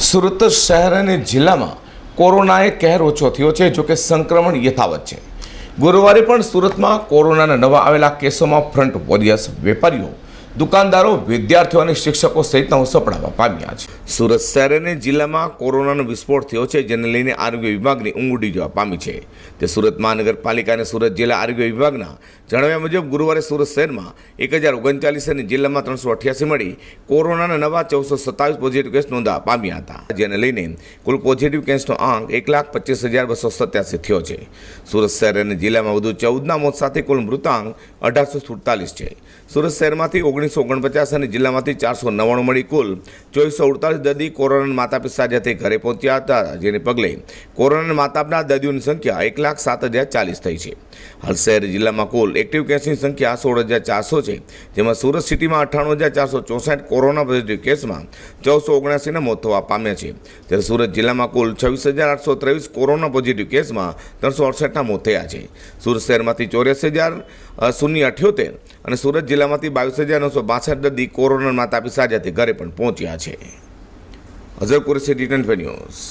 સુરત શહેર અને જિલ્લામાં કોરોનાએ કહેર ઓછો થયો છે, જોકે સંક્રમણ યથાવત છે. ગુરુવારે પણ સુરતમાં કોરોનાના નવા આવેલા કેસોમાં ફ્રન્ટ વોરિયર્સ વેપારીઓ દુકાનદારો, વિદ્યાર્થીઓ અને શિક્ષકો સહિતના સપડાવા પામ્યા છે. સુરત શહેર અને જિલ્લામાં કોરોનાનો વિસ્ફોટ થયો છે, જેને લઈને આરોગ્ય વિભાગની ઊંઘ ઉડી જવા પામી છે. તે સુરત મહાનગરપાલિકા અને સુરત જિલ્લા આરોગ્ય વિભાગના જણાવ્યા મુજબ, ગુરુવારે સુરત શહેરમાં એક હજાર ઓગણચાલીસ અને જિલ્લામાં ત્રણસો અઠ્યાસી મળી કોરોનાના નવા ચૌદસો સત્તાવીસ પોઝિટિવ કેસ નોંધવા પામ્યા હતા, જેને લઈને કુલ પોઝિટિવ કેસનો આંક એક લાખ પચીસ હજાર બસો સત્યાસી થયો છે. સુરત શહેર અને જિલ્લામાં વધુ ચૌદના મોત સાથે કુલ મૃતાંક અઢારસો સુડતાલીસ છે. સુરત શહેરમાંથી ઓગણીસો ઓગણપચાસ અને જિલ્લામાંથી ચારસો નવ્વાણું મળી કુલ. ચોવીસો અડતાલીસ દર્દી કોરોના માતા પિતા સાથે ઘરે પહોંચ્યા હતા, જેને પગલે કોરોના માતા આપનાર દર્દીઓની સંખ્યા એક લાખ સાત હજાર ચાલીસ થઈ છે. હાલ શહેર જિલ્લામાં કુલ એક્ટિવ કેસની સંખ્યા સોળ હજાર ચારસો છે, જેમાં સુરત સિટીમાં અઠ્ઠાણું હજાર ચારસો ચોસઠ કોરોના પોઝિટિવ કેસમાં ચૌદસો ઓગણસીના મોત થવા પામ્યા છે. ત્યારે સુરત જિલ્લામાં કુલ છવ્વીસ હજાર આઠસો ત્રેવીસ કોરોના પોઝિટિવ કેસમાં ત્રણસો અડસઠના મોત થયા છે. સુરત શહેરમાંથી ચોર્યાસી હજાર શૂન્ય અઠ્યોતેર અને સુરત જિલ્લામાંથી બાવીસ હજાર નવસો બાસઠ દર્દી કોરોના માતા પિતા ઘરે પણ પહોંચ્યા છે. Azhar Qureshi twenty news.